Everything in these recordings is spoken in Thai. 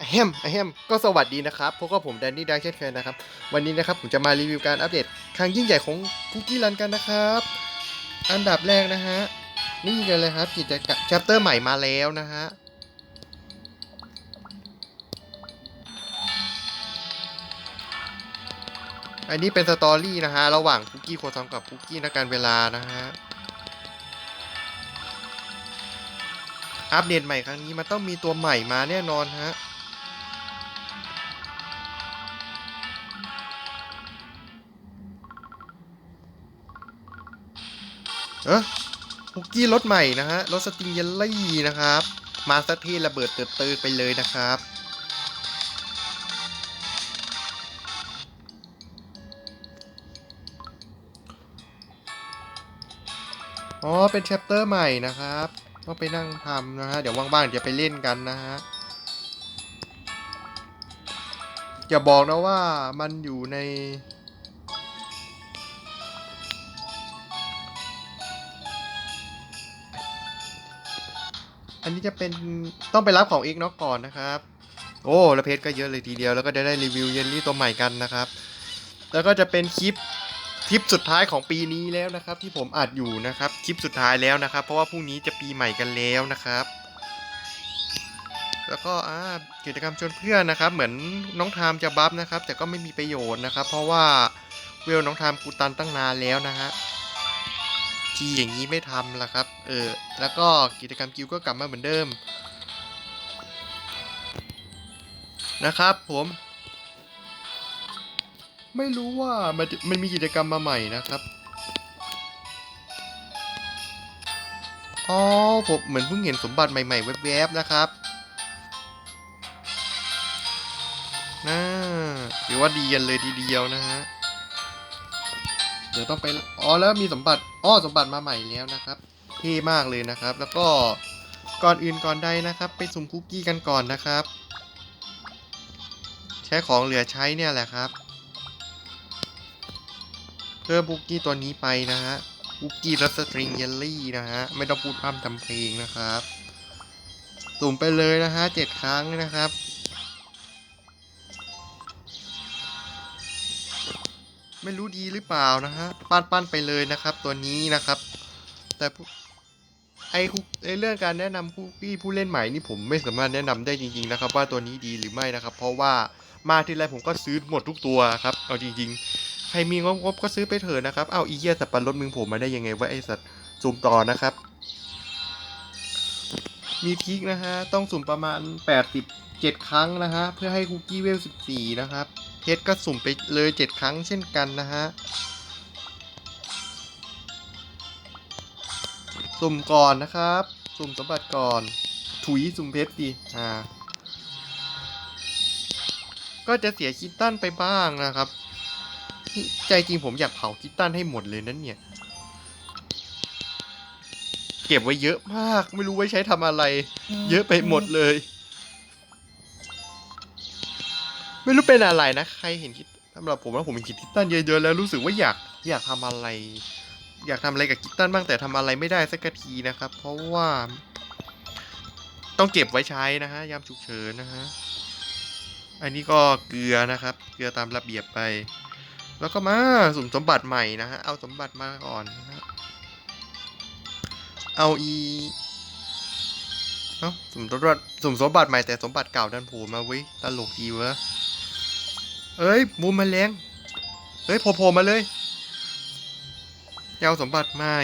อแฮมอแฮมก็สวัสดีนะครับพบกับผมแดนนี่ดังเช่นเคยนะครับ วันนี้นะครับผมจะมารีวิวการอัปเดตครั้งยิ่งใหญ่ของคุกกี้รันกันนะครับ อันดับแรกนะฮะ นี่กันเลยครับกิจกรรมแชปเตอร์ใหม่มาแล้วนะฮะ อันนี้เป็นสตอรี่นะฮะ ระหว่างคุกกี้โคซังกับคุกกี้นักการเวลานะฮะอัปเดตใหม่ครั้งนี้มันต้องมีตัวใหม่มาแน่นอนฮะ เออคุกกี้รสใหม่นะฮะรสสติงเยลลี่นะครับ มาสเตอร์ระเบิดเติดเตอไปเลยนะครับ อ๋อ เป็นแชปเตอร์ใหม่นะครับ ต้องไปนั่งทำนะฮะ เดี๋ยวว่างๆเดี๋ยวไปเล่นกันนะฮะ อย่าบอกนะว่ามันอยู่ใน นนี้จะเป็นต้องไปรับของเอกน็อกก่อนนะครับ โอ้แล้วเพจก็เยอะเลยทีเดียวแล้วก็ได้ได้รีวิวเยลลี่ตัวใหม่กันนะครับ แล้วก็จะเป็นคลิปคลิปสุดท้ายของปีนี้แล้วนะครับ ที่ผมอัดอยู่นะครับคลิปสุดท้ายแล้วนะครับ เพราะว่าพรุ่งนี้จะปีใหม่กันแล้วนะครับ แล้วก็อ่ากิจกรรมชวนเพื่อนนะครับ เหมือนน้องทามจะบัฟนะครับ แต่ก็ไม่มีประโยชน์นะครับ เพราะว่าเวลน้องทามกูตันตั้งนานแล้วนะฮะ ทีอย่างนี้ไม่ทำละครับ เออ แล้วก็กิจกรรมกิวก็กลับมาเหมือนเดิม นะครับผม ไม่รู้ว่ามันมันมีกิจกรรมมาใหม่นะครับอ๋อผมเหมือนเพิ่งเห็นสมบัติใหม่ๆแวบๆนะครับน่าถือว่าดีกันเลยทีเดียวนะฮะ เดี๋ยวต้องไปอ๋อแล้วมีสมบัติอ๋อสมบัติมาใหม่แล้วนะครับเท่มากเลยนะครับ แล้วก็ก่อนอื่นก่อนใดนะครับ ไปสุ่มคุกกี้กันก่อนนะครับ ใช้ของเหลือใช้เนี่ยแหละครับ เพิ่มคุกกี้ตัวนี้ไปนะฮะคุกกี้รสสตริงเยลลี่นะฮะไม่ต้องพูดพร่ำทำเพลงนะครับ สุ่มไปเลยนะฮะเจ็ดครั้งนะครับ ไม่รู้ดีหรือเปล่านะฮะปั้นปั้นไปเลยนะครับ ตัวนี้นะครับ แต่ไอคุกไอเรื่องการแนะนำคุกกี้ผู้เล่นใหม่นี่ผมไม่สามารถแนะนำได้จริง ๆนะครับ ว่าตัวนี้ดีหรือไม่นะครับ เพราะว่ามาทีไรผมก็ซื้อหมดทุกตัวครับเอาจริง ๆ ใครมีงบก็ซื้อไปเถอะนะครับเอาอีเหี้ยสับปะรดมึงผมมาได้ยังไงวะไอสัตว์สุ่มต่อนะครับ มีทิกนะฮะต้องสุ่มประมาณ87ครั้งนะฮะเพื่อให้คุกกี้เวล 14 นะครับ เพชรก็สุ่มไปเลย 7 ครั้งเช่นกันนะฮะ สุ่มก่อนนะครับ สุ่มสมบัติก่อน ถุยสุ่มเพชรดีอ่า ก็จะเสียคิตตันไปบ้างนะครับ ใจจริงผมอยากเผาคิตตันให้หมดเลยนั้นเนี่ย เก็บไว้เยอะมาก ไม่รู้ไว้ใช้ทำอะไร เยอะไปหมดเลย ไม่รู้เป็นอะไรนะ ใครเห็นคิดสำหรับผมว่าผมเห็นคิตตันเยอะๆแล้วรู้สึกว่าอยากอยากทำอะไร อยากทำอะไรกับคิตตันบ้างแต่ทำอะไรไม่ได้สักทีนะครับ เพราะว่า ต้องเก็บไว้ใช้นะฮะยามฉุกเฉินนะฮะอันนี้ก็เกลือนะครับ เกลือตามระเบียบไป แล้วก็มาสุ่มสมบัติใหม่นะฮะเอาสมบัติมาก่อนนะฮะเอาอีเอ้าสุ่มสมบัติสุ่มสมบัติใหม่แต่สมบัติเก่าดันโผล่มาเว้ยตลกดีเวะ เอ้ยมูมแมลงเฮ้ยโผล่มาเลยอยาสมบัติใหม่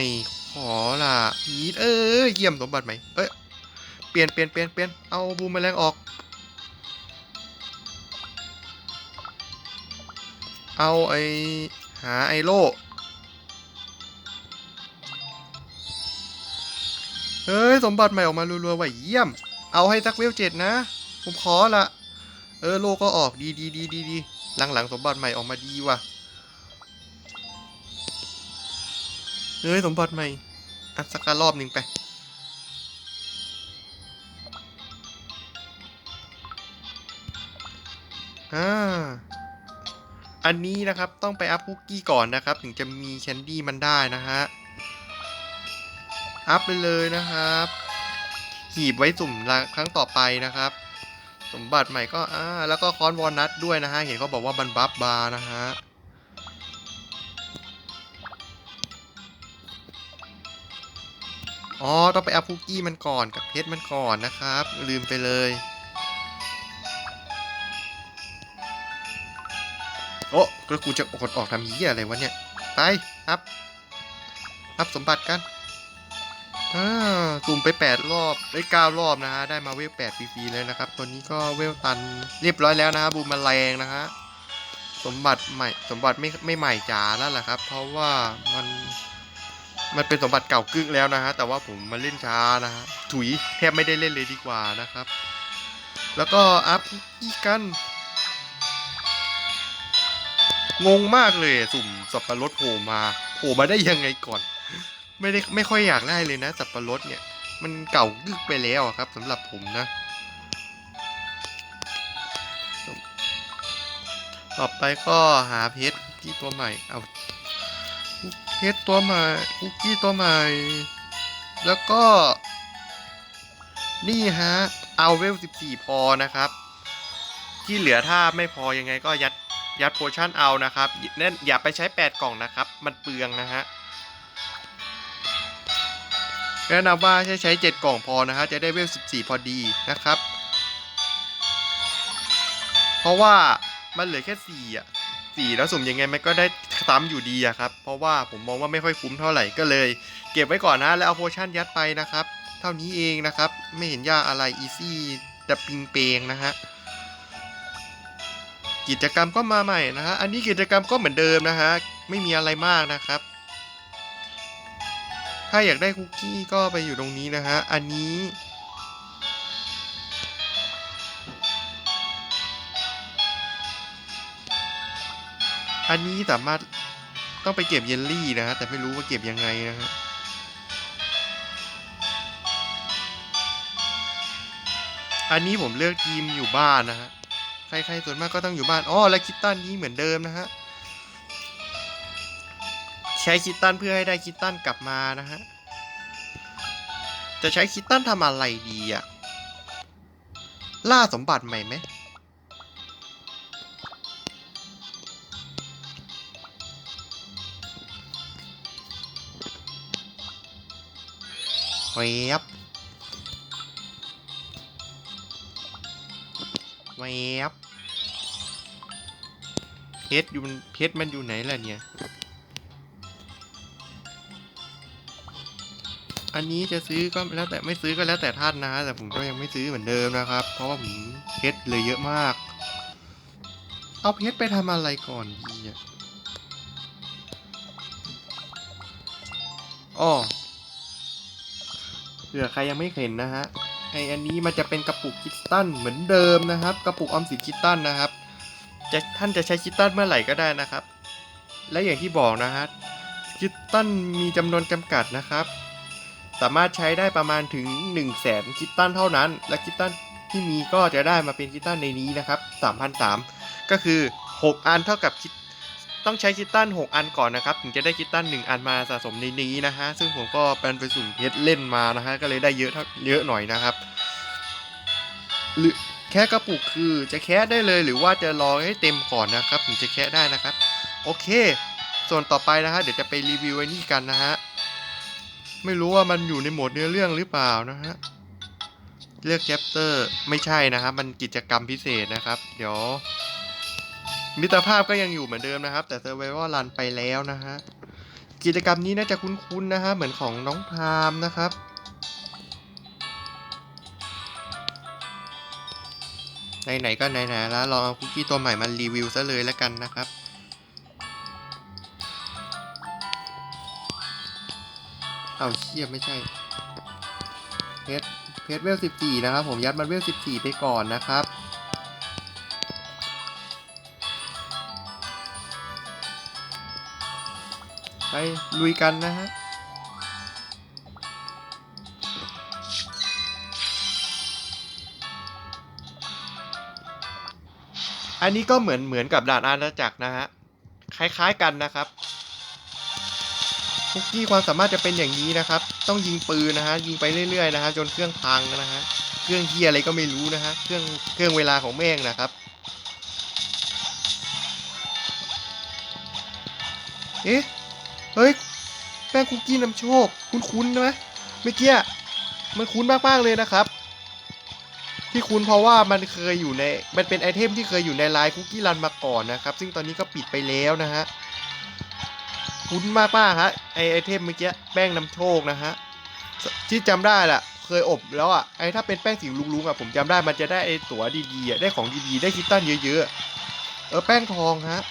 ขอล่ะยีเอ้ยเยี่ยมสมบัติใหม่เอ้ยเปลี่ยนเปลี่ยนเปลี่ยนเปลี่ยนเอาบูมแมลงออก เอาไอหาไอโล่เฮ้ยสมบัติใหม่ออกมารัวๆว่ะเยี่ยม เอาให้สักเวลเจ็ดนะ ผมขอละเออโลก็ออกดีดีดีดีดี หลังๆสมบัติใหม่ออกมาดีว่ะเฮ้ยสมบัติใหม่อัดสักรอบหนึ่งไปอ่าอันนี้นะครับต้องไปอัพคุกกี้ก่อนนะครับ ถึงจะมีแคนดี้มันได้นะฮะ อัพไปเลยนะครับ หีบไว้สุ่มครั้งต่อไปนะครับ สมบัติใหม่ก็อ่าแล้วก็ค้อนวอลนัทด้วยนะฮะ เห็นเขาบอกว่ามันบัฟบาร์นะฮะอ๋อ ต้องไปอัพคุกกี้มันก่อนกับเพชรมันก่อนนะครับ ลืมไปเลย โอ้แล้วกูจะกดออกทำเหี้ยอะไรวะเนี่ย ไป อัพ อัพสมบัติกัน สุ่มไป 8 รอบได้9รอบนะฮะได้มาเวล8ฟรีๆเลยนะครับ ตัวนี้ก็เวลตันเรียบร้อยแล้วนะฮะบูมแมลงนะฮะสมบัติใหม่สมบัติไม่ไม่ใหม่จ๋าแล้วล่ะครับ เพราะว่ามันมันเป็นสมบัติเก่ากึกแล้วนะฮะแต่ว่าผมมาเล่นช้านะฮะถุยแทบไม่ได้เล่นเลยดีกว่านะครับ แล้วก็อัพอีกกันงงมากเลยสุ่มสับปะรดโผล่มาโผล่มาได้ยังไงก่อน ไม่ได้ไม่ค่อยอยากได้เลยนะสับปะรดเนี่ย มันเก่ากึกไปแล้วครับสำหรับผมนะ ต่อไปก็หาเพชรที่ตัวใหม่เอาเพชรตัวใหม่คุกกี้ตัวใหม่ แล้วก็ นี่ฮะ เอาเวล 14 พอนะครับ ที่เหลือถ้าไม่พอยังไงก็ยัดยัดโพชั่นเอานะครับเน่นอย่าไปใช้ 8 กล่องนะครับ มันเปลืองนะฮะ แนะนำว่าใช้ใช้ 7 กล่องพอนะฮะจะได้เวล 14 พอดีนะครับ เพราะว่ามันเหลือแค่ 4 อะ 4 แล้วสุ่มยังไงมันก็ได้ซ้ำอยู่ดีอะครับ เพราะว่าผมมองว่าไม่ค่อยคุ้มเท่าไหร่ก็เลย เก็บไว้ก่อนนะแล้วเอาโพชั่นยัดไปนะครับ เท่านี้เองนะครับ ไม่เห็นยากอะไรอีซี่แต่ปิงเปงนะฮะกิจกรรมก็มาใหม่นะฮะ อันนี้กิจกรรมก็เหมือนเดิมนะฮะ ไม่มีอะไรมากนะครับ ถ้าอยากได้คุกกี้ก็ไปอยู่ตรงนี้นะฮะ อันนี้ อันนี้สามารถต้องไปเก็บเยลลี่นะฮะ แต่ไม่รู้ว่าเก็บยังไงนะฮะอันนี้ผมเลือกทีมอยู่บ้านนะฮะ ใครๆส่วนมากก็ต้องอยู่บ้าน อ๋อ และคิตตันนี้เหมือนเดิมนะฮะ ช้คิตตันเพื่อให้ได้คิตตันกลับมานะฮะ จะใช้คิตตันทำอะไรดีอะล่าสมบัติใหม่ไหมแวบแวบเพชรอยู่เพชรมันอยู่ไหนล่ะเนี่ย อันนี้จะซื้อก็แล้วแต่ไม่ซื้อก็แล้วแต่ท่านนะฮะแต่ผมก็ยังไม่ซื้อเหมือนเดิมนะครับ เพราะว่าผมเพชรเลยเยอะมาก เอาเพชรไปทำอะไรก่อนดีอะอ้อเผื่อใครยังไม่เห็นนะฮะไออันนี้มันจะเป็นกระปุกคิตตันเหมือนเดิมนะครับ กระปุกออมสินคิตตันนะครับจะท่านจะใช้คิตตันเมื่อไหร่ก็ได้นะครับ และอย่างที่บอกนะฮะคิตตันมีจำนวนจำกัดนะครับ สามารถใช้ได้ประมาณถึง 1 0 0 0 0แสนคิตตันเท่านั้น และคิตตันที่มีก็จะได้มาเป็นคิตตันในนี้นะครับ3,003ก็คือ 6 อันเท่ากับคิตต้องใช้คิตตัน 6 อันก่อนนะครับ ถึงจะได้คิตตัน 1 อันมาสะสมในนี้นะฮะ ซึ่งผมก็เป็นไปสุ่มเพชรเล่นมานะฮะ ก็เลยได้เยอะเท่าเยอะหน่อยนะครับ หรือแค่กระปุกคือจะแค่ได้เลยหรือว่าจะรอให้เต็มก่อนนะครับ ถึงจะแค่ได้นะครับ โอเค ส่วนต่อไปนะฮะ เดี๋ยวจะไปรีวิวไอ้นี่กันนะฮะ ไม่รู้ว่ามันอยู่ในโหมดเนื้อเรื่องหรือเปล่านะฮะ เลือกแชปเตอร์ไม่ใช่นะครับ มันกิจกรรมพิเศษนะครับ เดี๋ยว มิตรภาพก็ยังอยู่เหมือนเดิมนะครับ แต่เซอร์ไว a l รันไปแล้วนะฮะ กิจกรรมนี้น่าจะคุ้นๆนะฮะ เหมือนของน้องพามนะครับไหนๆก็ไหนๆแล้วลองเอาคุกกี้ตัวใหม่มารีวิวซะเลยแล้วกันนะครับ เอาเชี่ยไม่ใช่ เพชรเพชรเวลสิบสี่นะครับ ผมยัดมันเวลสิบสี่ไปก่อนนะครับ ไปลุยกันนะฮะอันนี้ก็เหมือนเหมือนกับด่านอาณาจักรนะฮะ คล้ายๆกันนะครับ คุกกี้ความสามารถจะเป็นอย่างนี้นะครับ ต้องยิงปืนนะฮะยิงไปเรื่อยๆนะฮะจนเครื่องพังนะฮะเครื่องเฮียอะไรก็ไม่รู้นะฮะเครื่องเครื่องเวลาของแม่งนะครับ เอ๊ะเฮ้ยแป้งคุกกี้นำโชค คุ้นๆไหมเมื่อกี้มันคุ้นมากๆเลยนะครับ ที่คุ้นเพราะว่ามันเคยอยู่ในมันเป็นไอเทมที่เคยอยู่ในไลน์คุกกี้รันมาก่อนนะครับ ซึ่งตอนนี้ก็ปิดไปแล้วนะฮะ คุ้นมากมากฮะไอไอเทมเมื่อกี้แป้งนำโชคนะฮะที่จำได้แหละเคยอบแล้วอะไอถ้าเป็นแป้งสีลุงๆอะผมจำได้มันจะได้ไอตั๋วดีๆอะได้ของดีๆได้คิตตันเยอะๆเออแป้งทองฮะ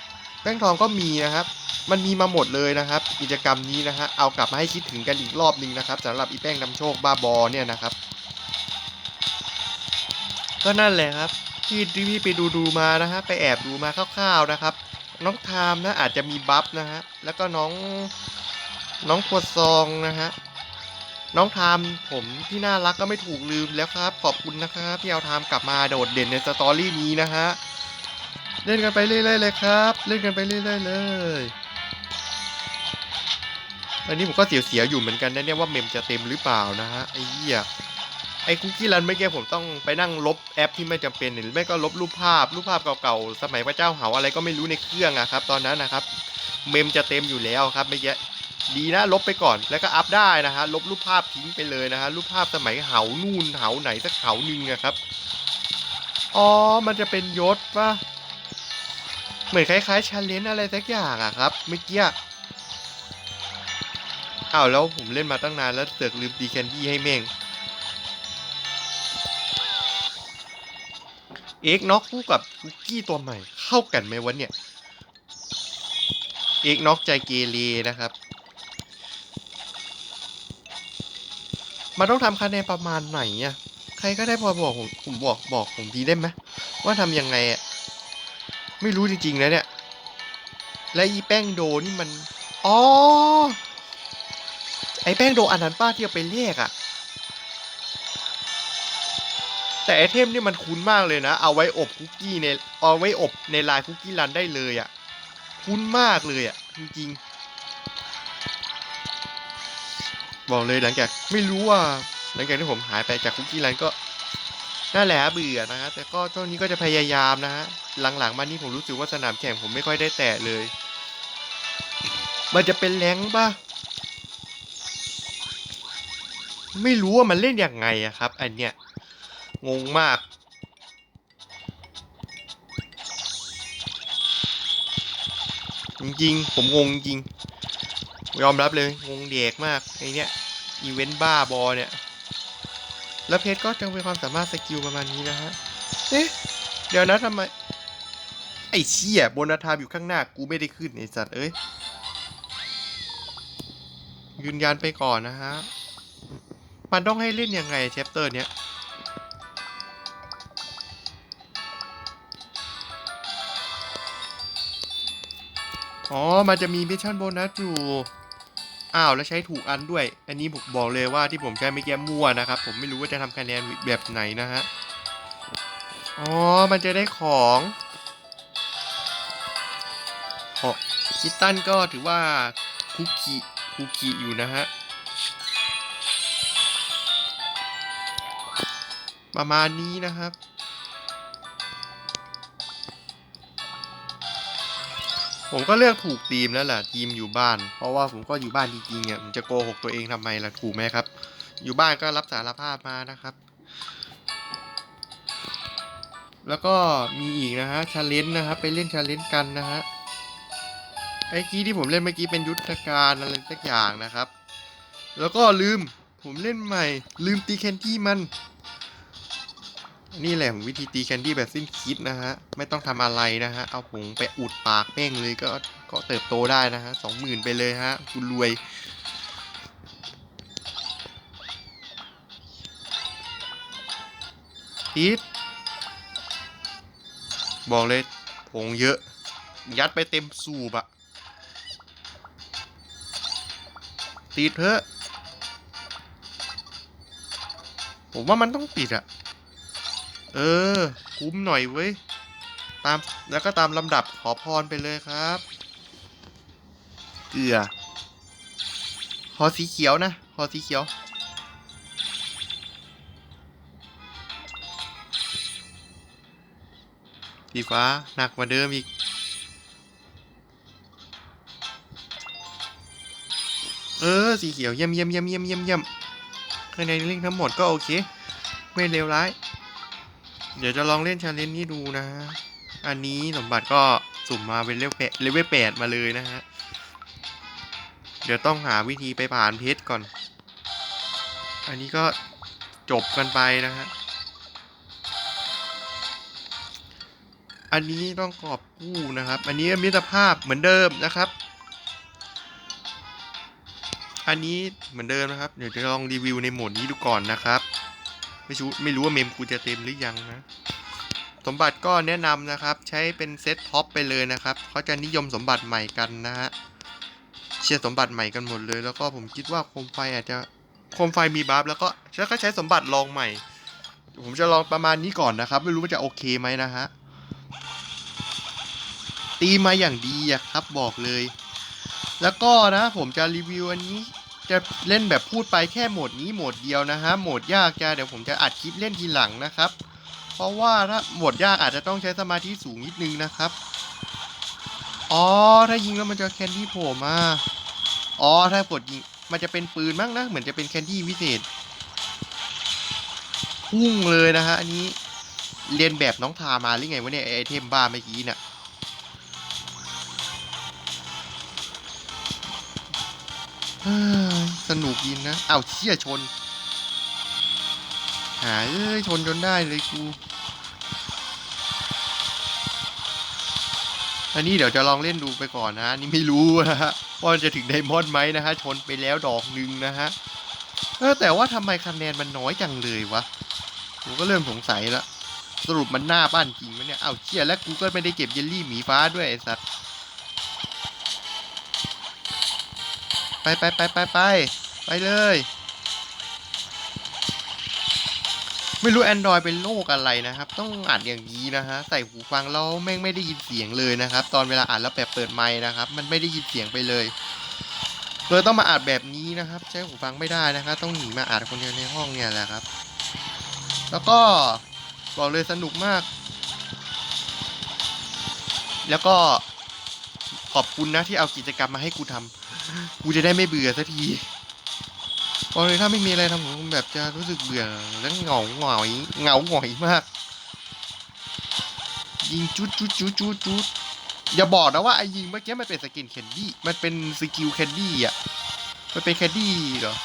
แป้งทองก็มีนะครับมันมีมาหมดเลยนะครับ กิจกรรมนี้นะฮะเอากลับมาให้คิดถึงกันอีกรอบหนึงนะครับสำหรับอีแป้งนำโชคบ้าบอเนี่ยนะครับ ก็นั่นแหละครับที่ที่พี่ไปดูดูมานะฮะไปแอบดูมาคร่าวๆนะครับ น้องไทามนะอาจจะมีบัฟนะฮะ แล้วก็น้องน้องครัวซองนะฮะ น้องไทามผมที่น่ารักก็ไม่ถูกลืมแล้วครับ ขอบคุณนะครับที่เอาไทามกลับมาโดดเด่นในสตอรี่นี้นะฮะ เล่นกันไปเรื่อยๆเลยครับ เล่นกันไปเรื่อยๆเลยอันนี้ผมก็เสียวๆอยู่เหมือนกันนะเนี่ยว่าเมมจะเต็มหรือเปล่านะฮะไอ้เหี้ย ไอ้คุกกี้รันเมื่อกี้ผมต้องไปนั่งลบแอปที่ไม่จำเป็นหรือไม่ก็ลบรูปภาพ รูปภาพเก่าๆสมัยพระเจ้าเหาอะไรก็ไม่รู้ในเครื่องอะครับ ตอนนั้นนะครับ เมมจะเต็มอยู่แล้วครับเมื่อกี้ดีนะลบไปก่อนแล้วก็อัพได้นะฮะลบรูปภาพทิ้งไปเลยนะฮะรูปภาพสมัยเหานู่นเหาไหนสักเหาหนึ่งอะครับอ๋อมันจะเป็นยศปะเหมือนคล้ายๆชาเลนอะไรสักอย่างอะครับเมื่อกี้อ้าวแล้วผมเล่นมาตั้งนานแล้วเสือกลืมตีแคนดี้ให้แม่ง เอ็กน็อกคู่กับคุกกี้ตัวใหม่ เข้ากันไหมวะเนี่ย เอ็กน็อกใจเกเรนะครับ มันต้องทำคะแนนประมาณไหนอะใครก็ได้พอบอกผมผมบอกบอกผมทีได้ไหมว่าทำยังไงอะไม่รู้จริงๆนะเนี่ย และอีแป้งโดนี่มัน อ๋อ ไอแป้งโดอันนั้นป้าที่เอาไปเรียกอะ แต่ไอเทมนี่มันคุ้นมากเลยนะ เอาไว้อบคุกกี้ในเอาไว้อบในลายคุกกี้รันได้เลยอะ่ะ คุ้นมากเลยอะ่ะ จริงๆ บอกเลยหลังจากไม่รู้ว่า หลังจากที่ผมหายไปจากคุกกี้รันก็นั่นแหละเบื่อนะฮะแต่ก็ช่วงนี้ก็จะพยายามนะฮะหลังๆมานี่ผมรู้สึกว่าสนามแข่งผมไม่ค่อยได้แตะเลย มันจะเป็นแรงป่ะไม่รู้ว่ามันเล่นยังไงอะครับ อันเนี้ย งงมาก จริงๆ ผมงงจริง ยอมรับเลย งงเด็กมากไอเนี้ยอีเวนต์บ้าบอเนี่ย แล้วเพจก็จังเป็นความสามารถสกิลประมาณนี้นะฮะ เอ๊ะ เดี๋ยวนะทำไม ไอ้เชี่ยโบนาทามอยู่ข้างหน้า กูไม่ได้ขึ้นไอ้สัตว์เอ้ย ยืนยันไปก่อนนะฮะ มันต้องให้เล่นยังไงเชปเตอร์เนี้ย อ๋อ มันจะมีมิชชั่นโบนัสอยู่ อ้าว แล้วใช้ถูกอันด้วย อันนี้ผมบอกเลยว่าที่ผมใช้ไม่แก้มั่วนะครับ ผมไม่รู้ว่าจะทำคะแนนแบบไหนนะฮะ อ๋อ มันจะได้ของของคิตตันก็ถือว่าคุกกี้คุกกี้อยู่นะฮะ ประมาณนี้นะครับ ผมก็เลือกถูกทีมแล้วแหละทีมอยู่บ้าน เพราะว่าผมก็อยู่บ้านจริงๆอะผมจะโกหกตัวเองทำไมล่ะถูกไหมครับ อยู่บ้านก็รับสารภาพมานะครับ แล้วก็มีอีกนะฮะชาเลนจ์นะครับไปเล่นชาเลนจ์กันนะฮะไอ้กี้ที่ผมเล่นเมื่อกี้เป็นยุทธการอะไรสักอย่างนะครับ แล้วก็ลืมผมเล่นใหม่ ลืมตีแคนดี้มัน นี่แหละวิธีตีแคนดี้แบบสิ้นคิดนะฮะ ไม่ต้องทำอะไรนะฮะ เอาผงไปอุดปากแม่งเลยก็ก็เติบโตได้นะฮะสองหมื่นไปเลยฮะ คุณรวยพีบอกเลยผงเยอะ ยัดไปเต็มสูบอะติดเถอะ ผมว่ามันต้องติดอะ เออ คุ้มหน่อยเว้ย ตามแล้วก็ตามลำดับขอพรไปเลยครับ เกลือ ขอสีเขียวนะ ขอสีเขียว สีฟ้าหนักกว่าเดิมอีก เออ สีเขียวเยี่ยมเยี่ยมเยี่ยมเยี่ยมเยี่ยมในเรื่องทั้งหมดก็โอเค ไม่เลวร้าย เดี๋ยวจะลองเล่นชาเลนจ์นี้ดูนะฮะ อันนี้สมบัติก็สุ่มมาเป็นเลเวลแปดเลเวลแปดมาเลยนะฮะ เดี๋ยวต้องหาวิธีไปผ่านเพชรก่อน อันนี้ก็จบกันไปนะฮะ อันนี้ต้องกอบกู้นะครับ อันนี้มิตรภาพเหมือนเดิมนะครับ อันนี้เหมือนเดิมนะครับ เดี๋ยวจะลองรีวิวในโหมดนี้ดูก่อนนะครับ ไม่รู้ไม่รู้ว่าเมมกูจะเต็มหรือยังนะ สมบัติก็แนะนำนะครับ ใช้เป็นเซตท็อปไปเลยนะครับเขาจะนิยมสมบัติใหม่กันนะฮะเชียร์สมบัติใหม่กันหมดเลย แล้วก็ผมคิดว่าโคมไฟอาจจะโคมไฟมีบัฟแล้วก็แล้วก็ใช้สมบัติลองใหม่ ผมจะลองประมาณนี้ก่อนนะครับ ไม่รู้ว่าจะโอเคไหมนะฮะตีมาอย่างดีอะครับบอกเลย แล้วก็นะผมจะรีวิวอันนี้ จะเล่นแบบพูดไปแค่โหมดนี้โหมดเดียวนะฮะโหมดยากจะเดี๋ยวผมจะอัดคลิปเล่นทีหลังนะครับ เพราะว่าถ้าโหมดยากอาจจะต้องใช้สมาธิสูงนิดนึงนะครับอ๋อถ้ายิงแล้วมันจะแคนดี้โผล่มาอ๋อถ้ากดยิงมันจะเป็นปืนมั้งนะ เหมือนจะเป็นแคนดี้วิเศษพุ่งเลยนะฮะอันนี้เรียนแบบน้องทามาหรือไงวะเนี่ยไอเทมบ้าเมื่อกี้เน่ย สนุกยินนะเอ้าเชี่ยชน หาเอ้ยชนจนได้เลยกูอันนี้เดี๋ยวจะลองเล่นดูไปก่อนนะนี่ไม่รู้นะฮะว่าจะถึงไดมอนด์ไหมนะฮะชนไปแล้วดอกหนึ่งนะฮะแต่ว่าทำไมคะแนนมันน้อยจังเลยวะผมก็เริ่มสงสัยละสรุปมันหน้าบ้านจริงไหมเนี่ยเอ้าเชี่ยแล้วกูก็ไม่ได้เก็บเยลลี่หมีฟ้าด้วยไอ้สัตว์ ไปไปไปไปไปไปเลย ไม่รู้ Android เป็นโรคอะไรนะครับ ต้องอัดอย่างนี้นะฮะ ใส่หูฟังแล้วแม่งไม่ได้ยินเสียงเลยนะครับ ตอนเวลาอัดแล้วแบบเปิดไมค์นะครับ มันไม่ได้ยินเสียงไปเลยเลยต้องมาอัดแบบนี้นะครับ ใช้หูฟังไม่ได้นะครับ ต้องหนีมาอัดคนเดียวในห้องเนี่ยแหละครับ แล้วก็บอกเลยสนุกมาก แล้วก็ขอบคุณนะที่เอากิจกรรมมาให้กูทำ กูจะได้ไม่เบื่อสักทีบอกเลยถ้าไม่มีอะไรทำผมแบบจะรู้สึกเบื่อและเหงาหงอยเหงาหงอยมาก ยิงจุดจุดจุดจุดจุดอย่าบอกนะว่าไอ้ยิงเมื่อกี้มันเป็นสกินแคนดี้มันเป็นสกิลแคนดี้อะมันเป็นแคนดี้เหรอ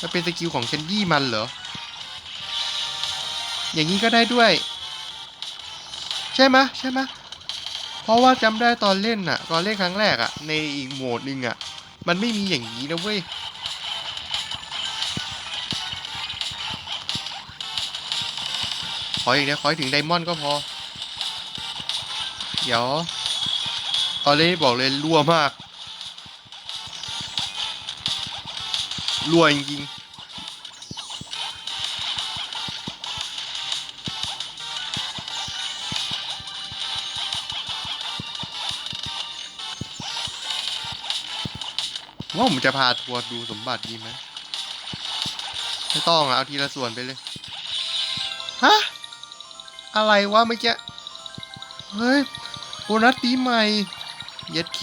มันเป็นสกิลของแคนดี้มันเหรออย่างนี้ก็ได้ด้วย ใช่ไหมใช่ไหมเพราะว่าจำได้ตอนเล่นอะตอนเล่นครั้งแรกอะ ในอีกโหมดหนึ่งอะ มันไม่มีอย่างนี้นะเว้ยขออย่างเดียวขอให้ถึงไดมอนด์ก็พอ เดี๋ยวตอนนี้บอกเลยรั่วมากรั่วจริงๆ ว่าผมจะพาทัวร์ดูสมบัติดีไหมไม่ต้องอะเอาทีละส่วนไปเลย ฮะ อะไรวะเมื่อกี้ เฮ้ย โบนัสปีใหม่ เย็ดเค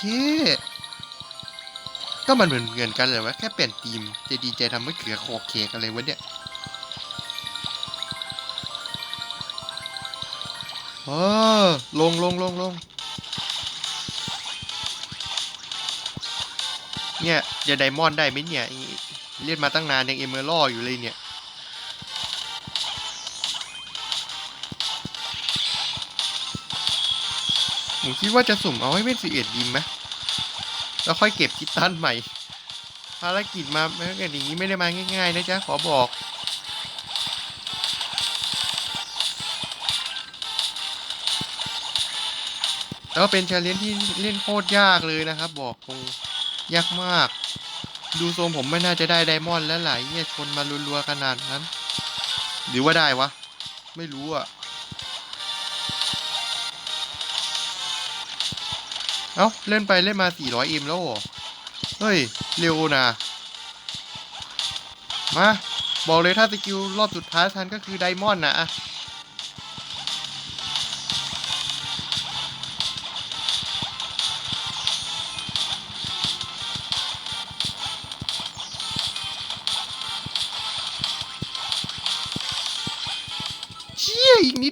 ก็มันเหมือนเงินกันเลยวะแค่เปลี่ยนทีมจะดีใจทำไม่เขือโคเคกอะไรวะเนี่ย เออ ลงลงลงลง เนี่ยจะไดมอนด์ได้ไหมเนี่ยอีเล่นมาตั้งนานยังเอเมอรัลอยู่เลยเนี่ยผมคิดว่าจะสุ่มเอาให้เป็นสิเอ็ดยิมไหมแล้วค่อยเก็บคิดตันใหม่ ภารกิจมาเมื่อกี้อย่างนี้ไม่ได้มาง่ายๆนะจ๊ะ ขอบอก แล้วเป็นชาเลนจ์ที่เล่นโคตรยากเลยนะครับ บอกตรง ยากมาก ดูทรงผมไม่น่าจะได้ไดมอนด์แล้วหลายเนี่ยชนมารัวๆขนาดนั้น หรือว่าได้วะ ไม่รู้อะ เอ้า เล่นไปเล่นมา 400อ็มแล้วเหรอเฮ้ย เร็วนะ มา บอกเลยถ้าสกิลรอบสุดท้ายทันก็คือไดมอนด์นะอะ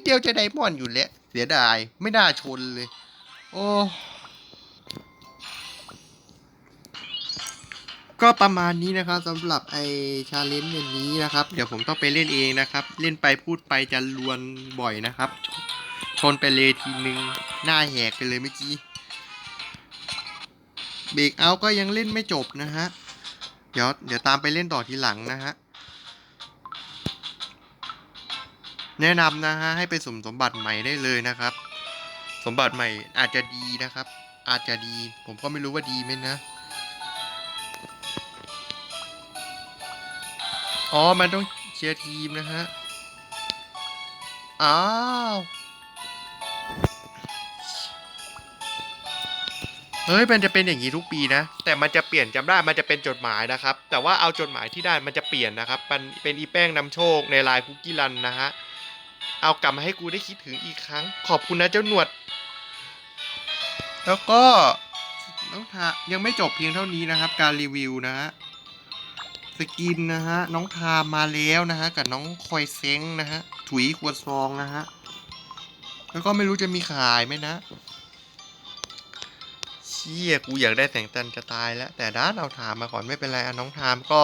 ดเดียวจะไดมอนด์อยู่แล้วเสียดาย ไม่น่าชนเลย โอ้ก็ประมาณนี้นะครับสำหรับไอชาเลนจ์อันนี้นะครับ เดี๋ยวผมต้องไปเล่นเองนะครับ เล่นไปพูดไปจะลวนบ่อยนะครับชชนไปเลยทีนึง หน้าแหกไปเลยเมื่อกี้เบรกเอาก็ยังเล่นไม่จบนะฮะ เดี๋ยวเดี๋ยวตามไปเล่นต่อทีหลังนะฮะ แนะนำนะฮะให้ไปสุ่มสมบัติใหม่ได้เลยนะครับ สมบัติใหม่อาจจะดีนะครับ อาจจะดี ผมก็ไม่รู้ว่าดีไหมนะอ๋อ มันต้องเชียร์ทีมนะฮะ อ้าว เฮ้ย มันจะเป็นอย่างนี้ทุกปีนะ แต่มันจะเปลี่ยนจำได้ มันจะเป็นจดหมายนะครับ แต่ว่าเอาจดหมายที่ได้มันจะเปลี่ยนนะครับ มันเป็นอีแป้งนำโชคในลายคุกกี้รันนะฮะ เอากลับมาให้กูได้คิดถึงอีกครั้ง ขอบคุณนะเจ้าหนวด แล้วก็น้องทายังไม่จบเพียงเท่านี้นะครับ การรีวิวนะฮะสกินนะฮะน้องทามมาแล้วนะฮะกับน้องคอยเซ้งนะฮะถุยขวดซองนะฮะแล้วก็ไม่รู้จะมีขายไหมนะเชี่ยกูอยากได้แสงจันทร์จะตายแล้ว แต่ด้านเอาถามมาก่อนไม่เป็นไรอะน้องทามก็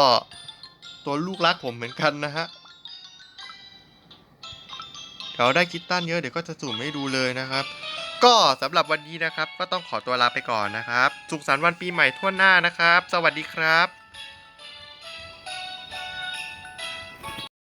ตัวลูกรักผมเหมือนกันนะฮะ เดี๋ยวได้คิดตันเยอะเดี๋ยวก็จะสุ่มให้ดูเลยนะครับ ก็สำหรับวันนี้นะครับ ก็ต้องขอตัวลาไปก่อนนะครับ สุขสันต์วันปีใหม่ทั่วหน้านะครับ สวัสดีครับ